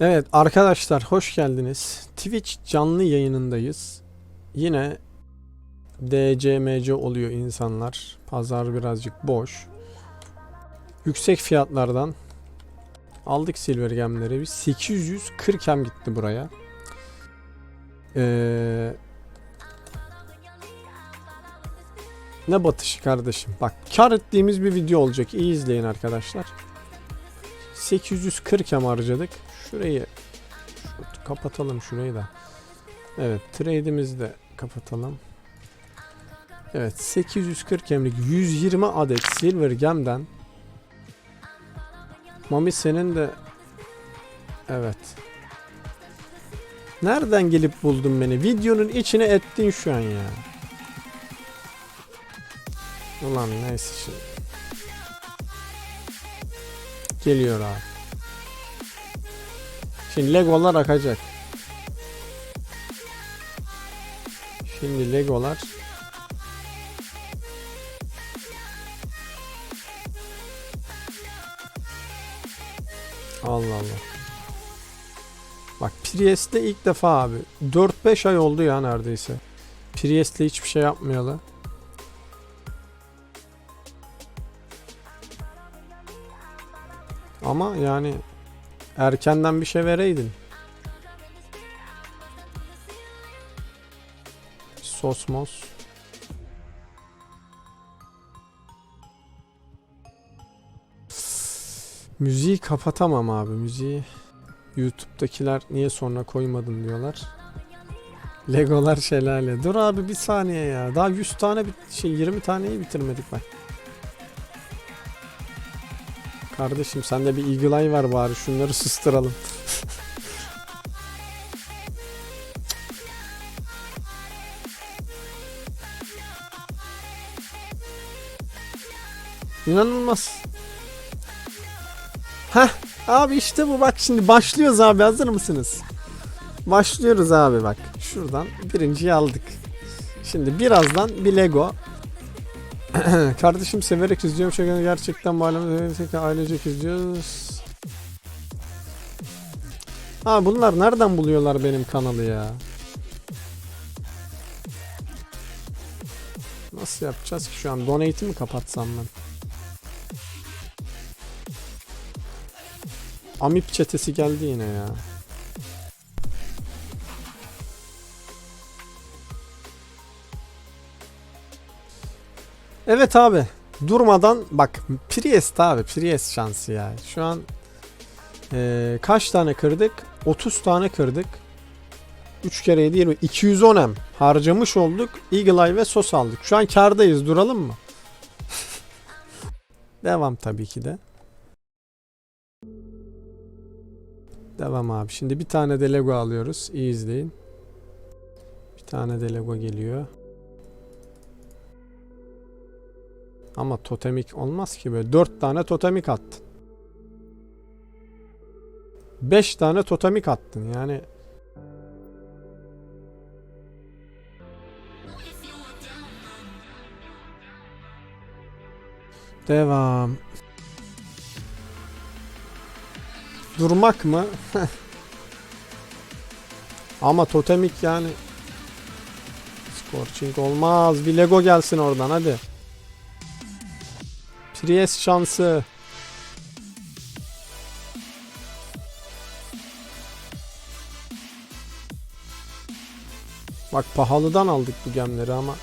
Evet arkadaşlar hoş geldiniz. Twitch canlı yayınındayız. Yine DCMC oluyor insanlar. Pazar birazcık boş. Yüksek fiyatlardan aldık silver gemleri. Bir 840 hem gitti buraya. Ee, ne batışı kardeşim. Bak kar ettiğimiz bir video olacak. İyi izleyin arkadaşlar. 840 hem harcadık. Şurayı şu- kapatalım şurayı da. Evet trade'imizi de kapatalım. Evet 840 hemlik 120 adet silver gemden Mami senin de Evet. Nereden gelip buldun beni? Videonun içine ettin şu an ya. Ulan neyse şimdi. Geliyor abi. Şimdi legolar akacak. Şimdi legolar Allah Allah. Bak Priest'le ilk defa abi. 4-5 ay oldu ya neredeyse. Priest'le hiçbir şey yapmayalı. Ama yani erkenden bir şey vereydin. Sosmos. Müziği kapatamam abi müziği. YouTube'dakiler niye sonra koymadın diyorlar. Legolar şelale. Dur abi bir saniye ya. Daha 100 tane bit şey 20 taneyi bitirmedik bak. Kardeşim sende bir Eagle Eye var bari şunları susturalım. İnanılmaz. Heh abi işte bu bak şimdi başlıyoruz abi hazır mısınız? Başlıyoruz abi bak. Şuradan birinciyi aldık. Şimdi birazdan bir Lego. Kardeşim severek izliyorum. Şaka gerçekten bağlamı ailecek izliyoruz. Ha bunlar nereden buluyorlar benim kanalı ya? Nasıl yapacağız ki şu an? Donate'i mi kapatsam ben? Amip çetesi geldi yine ya. Evet abi. Durmadan bak Priest abi Priest şansı ya. Şu an eee, kaç tane kırdık? 30 tane kırdık. 3 kere 7 20 210 M harcamış olduk. Eagle Eye ve sos aldık. Şu an kardayız. Duralım mı? Devam tabii ki de. Devam abi. Şimdi bir tane de Lego alıyoruz. İyi izleyin. Bir tane de Lego geliyor. Ama totemik olmaz ki böyle. 4 tane totemik attın. 5 tane totemik attın. Yani Devam. Durmak mı? Ama totemik yani. Scorching olmaz. Bir Lego gelsin oradan hadi. Priest şansı. Bak pahalıdan aldık bu gemleri ama.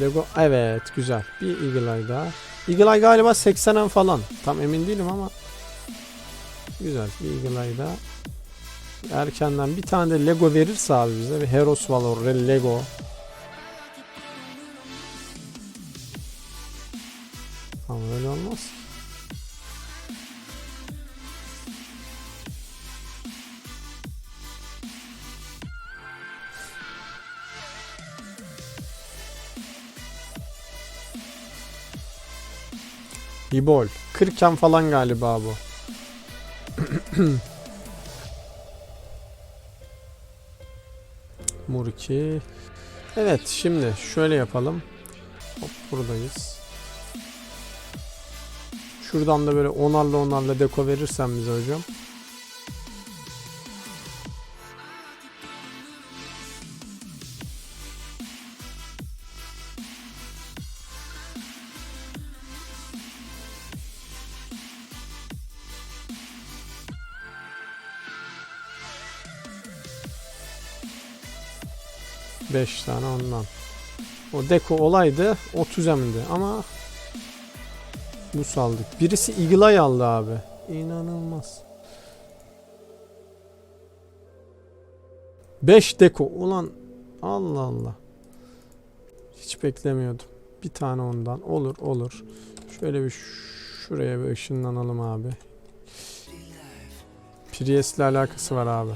Lego evet güzel. Bir Eagle Eye daha. Eagle Eye galiba 80'en falan. Tam emin değilim ama. Güzel bir Eagle Eye daha. Erkenden bir tane de Lego verirse abi bize bir Heros Valor Lego. Ama öyle olmaz. Hibol. 40 falan galiba bu. Murki. Evet şimdi şöyle yapalım. Hop buradayız. Şuradan da böyle onarla onarla deko verirsen bize hocam. Beş tane ondan. O deko olaydı 30 emindi ama bu saldık. Birisi Eagle Eye aldı abi. İnanılmaz. 5 deko ulan Allah Allah. Hiç beklemiyordum. Bir tane ondan. Olur olur. Şöyle bir şuraya bir ışınlanalım abi. Priest'le alakası var abi.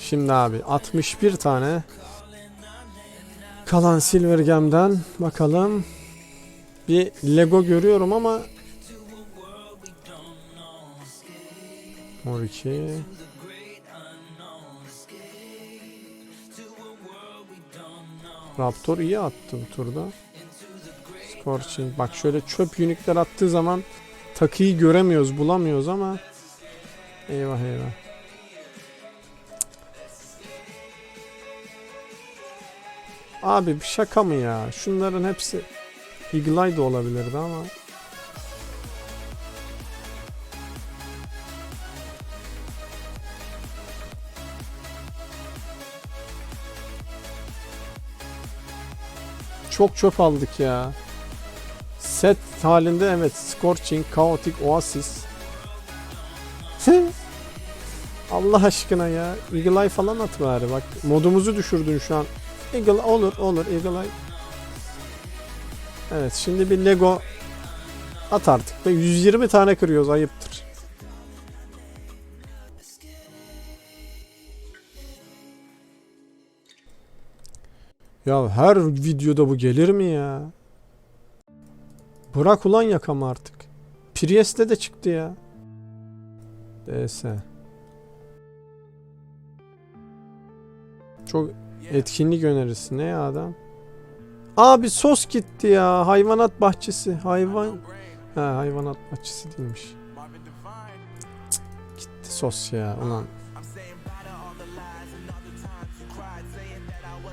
Şimdi abi 61 tane kalan Silver Gem'den bakalım. Bir Lego görüyorum ama Mor 2 Raptor iyi attı bu turda. Scorching. Bak şöyle çöp unikler attığı zaman takıyı göremiyoruz, bulamıyoruz ama eyvah eyvah. Abi bir şaka mı ya? Şunların hepsi Eagle de olabilirdi ama çok çöp aldık ya. Set halinde evet Scorching, Chaotic, Oasis. Allah aşkına ya. Eagle Eye falan at bari bak. Modumuzu düşürdün şu an. Eagle olur olur Eagle Eye. Evet şimdi bir Lego at artık. Ve 120 tane kırıyoruz ayıptır. Ya her videoda bu gelir mi ya? Bırak ulan yakamı artık. Priest'le de çıktı ya. DS. Çok etkinlik önerisi. Ne ya adam? Abi sos gitti ya. Hayvanat bahçesi. Hayvan... Ha hayvanat bahçesi değilmiş. Cık, gitti sos ya. Ulan.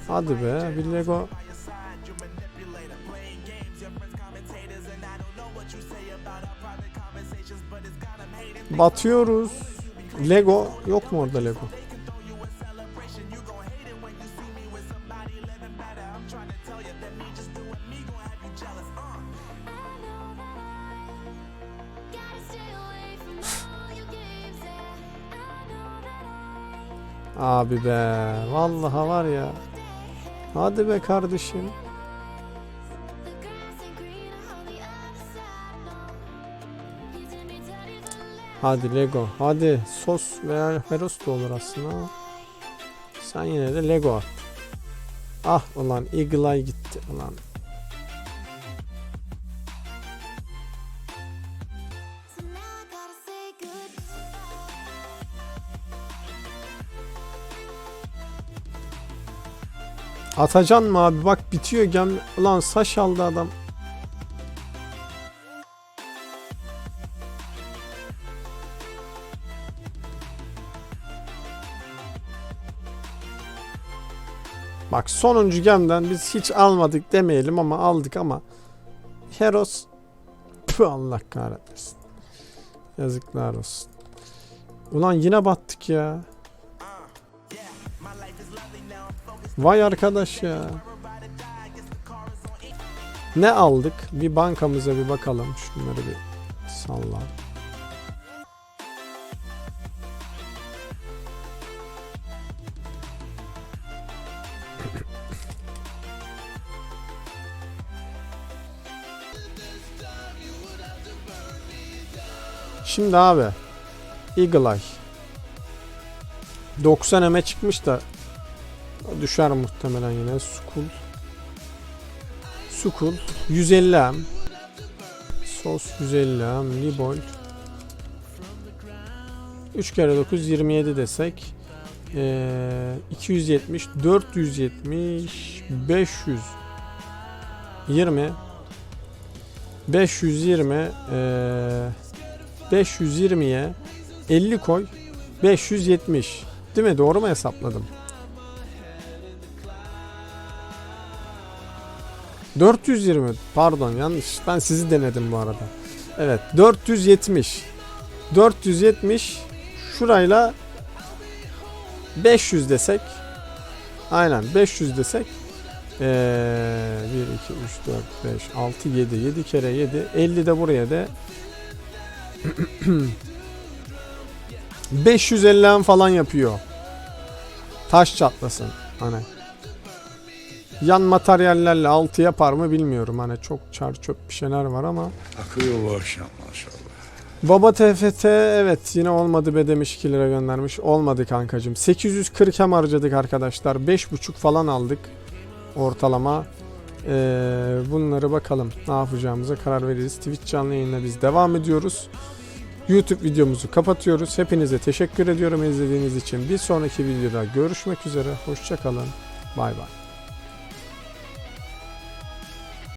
Hadi be. Bir Lego. Batıyoruz. Lego. Yok mu orada Lego? Abi be. Vallahi var ya. Hadi be kardeşim. Hadi Lego. Hadi sos veya Heros da olur aslında. Sen yine de Lego at. Ah ulan Eagle Eye gitti ulan. Atacan mı abi? Bak bitiyor gem. Ulan saç aldı adam. Bak sonuncu gemden biz hiç almadık demeyelim ama aldık ama Heros Püh, Allah kahretmesin. Yazıklar olsun. Ulan yine battık ya. Vay arkadaş ya. Ne aldık? Bir bankamıza bir bakalım. Şunları bir salla. Şimdi abi Eagle Eye 90 eme çıkmış da düşer muhtemelen yine. Sukul. Sukul. 150 em Sos 150 em Libol 3 kere 9 27 desek ee, 270 470 500 20 520 ee, 520'ye 50 koy 570 değil mi? Doğru mu hesapladım 420 pardon yanlış ben sizi denedim bu arada evet 470 470 şurayla 500 desek Aynen 500 desek ee, 1, 2, 3, 4, 5, 6, 7. 7 kere 7. 50 de buraya de 550 falan yapıyor. Taş çatlasın. Hani yan materyallerle 6 yapar mı bilmiyorum. Hani çok çar çöp bir şeyler var ama. Akıyor bu akşam maşallah. Baba TFT evet yine olmadı be demiş 2 lira göndermiş. Olmadı kankacım. 840 hem harcadık arkadaşlar. 5.5 falan aldık ortalama. Ee, bunları bakalım ne yapacağımıza karar veririz. Twitch canlı yayınına biz devam ediyoruz. YouTube videomuzu kapatıyoruz. Hepinize teşekkür ediyorum izlediğiniz için. Bir sonraki videoda görüşmek üzere. Hoşçakalın. Bay bay.